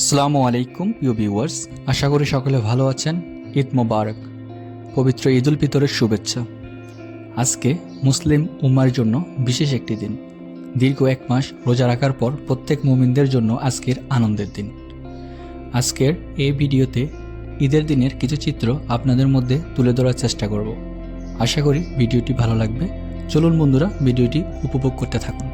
আসসালামু আলাইকুম, you viewers. আশা করি সকলে ভালো আছেন। ঈদ মোবারক। পবিত্র ঈদ উল ফিতরের শুভেচ্ছা। আজকে মুসলিম উম্মার জন্য বিশেষ একটি দিন। দীর্ঘ এক মাস রোজা রাখার পর প্রত্যেক মুমিনদের জন্য আজকের আনন্দের দিন। আজকের এই ভিডিওতে ঈদের দিনের কিছু চিত্র আপনাদের মধ্যে তুলে ধরার চেষ্টা করব। আশা করি ভিডিওটি ভালো লাগবে। চলুন বন্ধুরা, ভিডিওটি উপভোগ করতে থাকুন।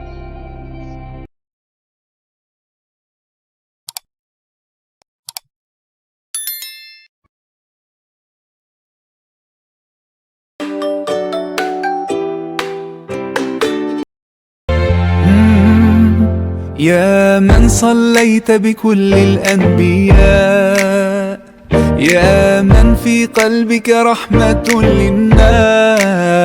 يا من صليت بكل الأنبياء يا من في قلبك رحمة للناس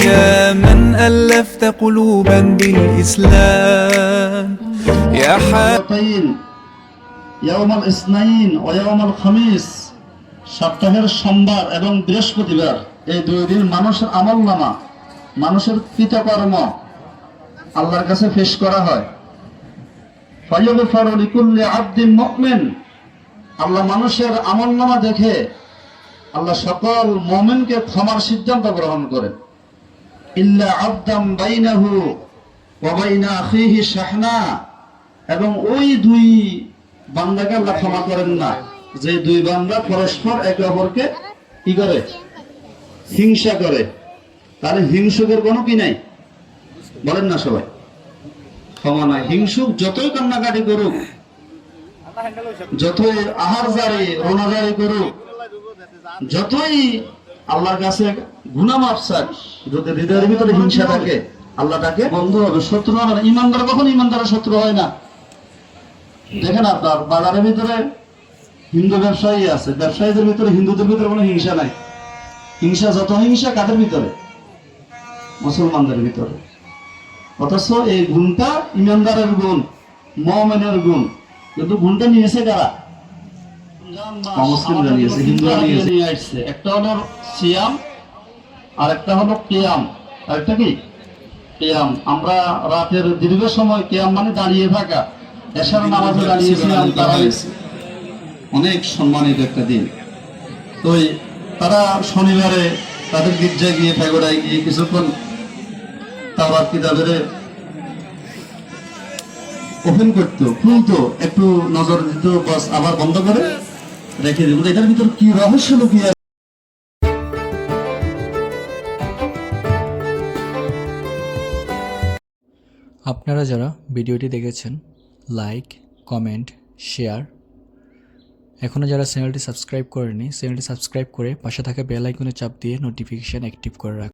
يا من ألفت قلوبا بالإسلام يا حبيب مرتين يوم الاثنين ويوم الخميس সপ্তাহের সোমবার এবং বৃহস্পতিবার এই দুই দিন মানুষের আমল নামা মানুষের কৃতকর্ম আল্লাহর কাছে পেশ করা হয় আল্লাহ মানুষের আমল নামা দেখে আল্লাহ সকল মুমিনকে ক্ষমার সিদ্ধান্ত গ্রহণ করে ইল্লা আবদাম বাইনাহু ওয়া বাইনা আখিহি শাহনা। এবং ওই দুই বান্দাকে আল্লাহ ক্ষমা করেন না। যে দুই বান্দা পরস্পর একে অপরকে কি করে? হিংসা করে। তাহলে হিংসুকের কোনো কি নাই? বলেন না সবাই। ক্ষমা নাই। হিংসুক যতই কান্নাকাটি করুক, যতই আহার জারি রোনা জারি করুক, যতই আল্লাহর কাছে গুনাহ মাফ যদি হৃদয়ের ভিতরে হিংসা থাকে, আল্লাহ তাকে বন্ধু হবে। শত্রু হবে না ইমানদার কখন ইমানদারের শত্রু হয় না। দেখেন আপনার বাজারের ভিতরে হিন্দু ব্যবসায়ী আছে, ব্যবসায়ীদের ভিতরে, হিন্দুদের ভিতরে কোনো হিংসা নাই। হিংসা যত হিংসা, কাদের ভিতরে? মুসলমানদের ভিতরে। অথচ এই গুণটা ইমানদারের গুণ মমেনের গুণ। কিন্তু গুণটা নিয়েছে কারা? নিয়েছে হিন্দুরা নিয়েছে। নিয়ে আসছে। একটা হলো সিয়াম আর একটা হলো কেয়াম। আর একটা কি? কেয়াম। আমরা রাতের দীর্ঘ সময় কেয়াম মানে দাঁড়িয়ে থাকা। এশার নামাজে দাঁড়িয়েছিলাম দাঁড়াইছি অনেক সম্মানিত একটা দিন। তো তারা শনিবারে তাদের গির্জায় গিয়ে ফেগোড়ায় গিয়ে কিছুক্ষণ তাওরাত কিতাবের ওপেন খুলতো, একটু নজর দিত, বাস আবার বন্ধ করে রেখে দিত এটার ভিতর কি রহস্য লুকিয়ে আছে? আপনারা যারা ভিডিওটি দেখেছেন লাইক কমেন্ট শেয়ার এখনও যারা চ্যানেলটি সাবস্ক্রাইব করেনি চ্যানেলটি সাবস্ক্রাইব করে পাশে থাকা বেল আইকনে চাপ দিয়ে নোটিফিকেশান অ্যাক্টিভ করে রাখুন